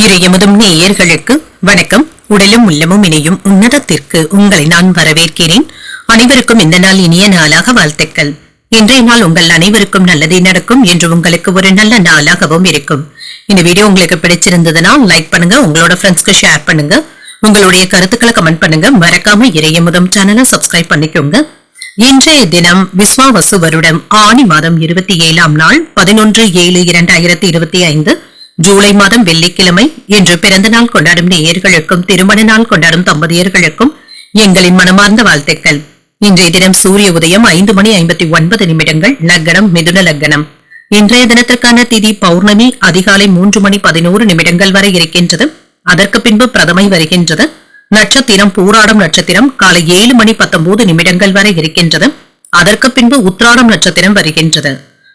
இரு எமதும் நேயர்களுக்கு வணக்கம். உடலும் உள்ளமும் இணையும் உன்னதத்திற்கு உங்களை நான் வரவேற்கிறேன். அனைவருக்கும் இந்த நாள் இனிய நாளாக வாழ்த்துக்கள். இன்றைய நாள் உங்கள் அனைவருக்கும் நல்லதே நடக்கும் என்று உங்களுக்கு ஒரு நல்ல நாளாகவும் இருக்கும். இந்த வீடியோ உங்களுக்கு பிடிச்சிருந்ததுன்னா லைக் பண்ணுங்க உங்களோட ஃப்ரெண்ட்ஸ்க்கு ஷேர் பண்ணுங்க. உங்களுடைய கருத்துக்களை கமெண்ட் பண்ணுங்க. மறக்காம இறையமுதம் சேனலை சப்ஸ்கிரைப் பண்ணிக்கோங்க. இன்றைய தினம் விஸ்வாவசு வருடம் ஆணி மாதம் இருபத்தி ஏழாம் நாள் பதினொன்று ஏழு இரண்டாயிரத்தி இருபத்தி ஐந்து. ஜூலை மாதம் வெள்ளிக்கிழமை இன்று பிறந்த நாள் கொண்டாடும் நேயர்களுக்கும் திருமண நாள் கொண்டாடும் தம்பதியர்களுக்கும் எங்களின் மனமார்ந்த வாழ்த்துக்கள். இன்றைய தினம் சூரிய உதயம் ஐந்து மணி ஐம்பத்தி ஒன்பது நிமிடங்கள் லக்னம் மிதுன லக்னம் இன்றைய தினத்திற்கான திதி பௌர்ணமி அதிகாலை மூன்று மணி பதினோரு நிமிடங்கள் வரை இருக்கின்றது. அதற்கு பின்பு பிரதமை வருகின்றது. நட்சத்திரம் பூராடம் நட்சத்திரம் காலை ஏழு மணி பத்தொன்பது நிமிடங்கள் வரை இருக்கின்றது. அதற்கு பின்பு உத்ராடம் நட்சத்திரம் வருகின்றது.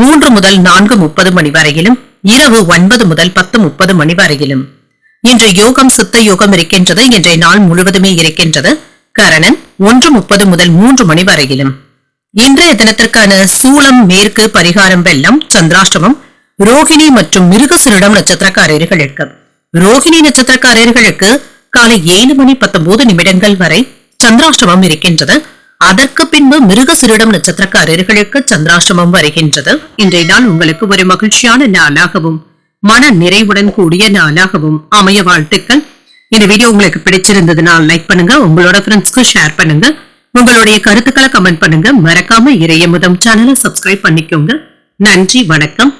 மூன்று முதல் நான்கு முப்பது மணி வரையிலும் இரவு ஒன்பது முதல் பத்து முப்பது மணி வரையிலும். இன்று யோகம் சித்த யோகம் இருக்கின்றது. இன்றைய நாள் முழுவதுமே இருக்கின்றது. கரணன் ஒன்று முப்பது முதல் மூன்று மணி வரையிலும். இன்றைய தினத்திற்கான சூளம் மேற்கு பரிகாரம் வெள்ளம் சந்திராஷ்டமம் ரோகிணி மற்றும் மிருகசிரிடம் நட்சத்திரக்காரர்களுக்கு. ரோகிணி நட்சத்திரக்காரர்களுக்கு காலை ஏழு மணி பத்தொன்பது நிமிடங்கள் வரை சந்திராஷ்டமம் இருக்கின்றது. அதற்கு பின்பு மிருகசிரிடம் நட்சத்திரக்காரர்களுக்கு சந்திராஷ்டமம் வருகின்றது. இன்றைய நாள் உங்களுக்கு ஒரு மகிழ்ச்சியான நாளாகவும் மன நிறைவுடன் கூடிய நாளாகவும் அமைய வாழ்த்துக்கள். இந்த வீடியோ உங்களுக்கு பிடிச்சிருந்ததுனால் லைக் பண்ணுங்க உங்களோட ஃப்ரெண்ட்ஸ்க்கு ஷேர் பண்ணுங்க. உங்களுடைய கருத்துக்களை கமெண்ட் பண்ணுங்க. மறக்காம இறைய முதம் சேனலை சப்ஸ்கிரைப் பண்ணிக்கோங்க. நன்றி வணக்கம்.